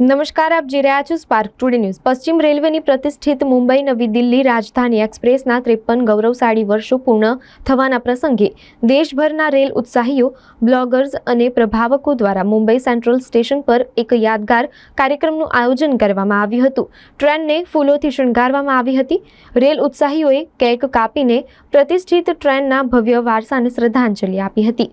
નમસ્કાર, આપ જોઈ રહ્યા છો સ્પાર્ક ટુડે ન્યૂઝ પશ્ચિમ રેલવેની પ્રતિષ્ઠિત મુંબઈ નવી દિલ્હી રાજધાની એક્સપ્રેસના ત્રેપન ગૌરવશાળી વર્ષો પૂર્ણ થવાના પ્રસંગે દેશભરના રેલ ઉત્સાહીઓ, બ્લોગર્સ અને પ્રભાવકો દ્વારા મુંબઈ સેન્ટ્રલ સ્ટેશન પર એક યાદગાર કાર્યક્રમનું આયોજન કરવામાં આવ્યું હતું. ટ્રેનને ફૂલોથી શણગારવામાં આવી હતી. રેલ ઉત્સાહીઓએ કેક કાપીને પ્રતિષ્ઠિત ટ્રેનના ભવ્ય વારસાને શ્રદ્ધાંજલિ આપી હતી.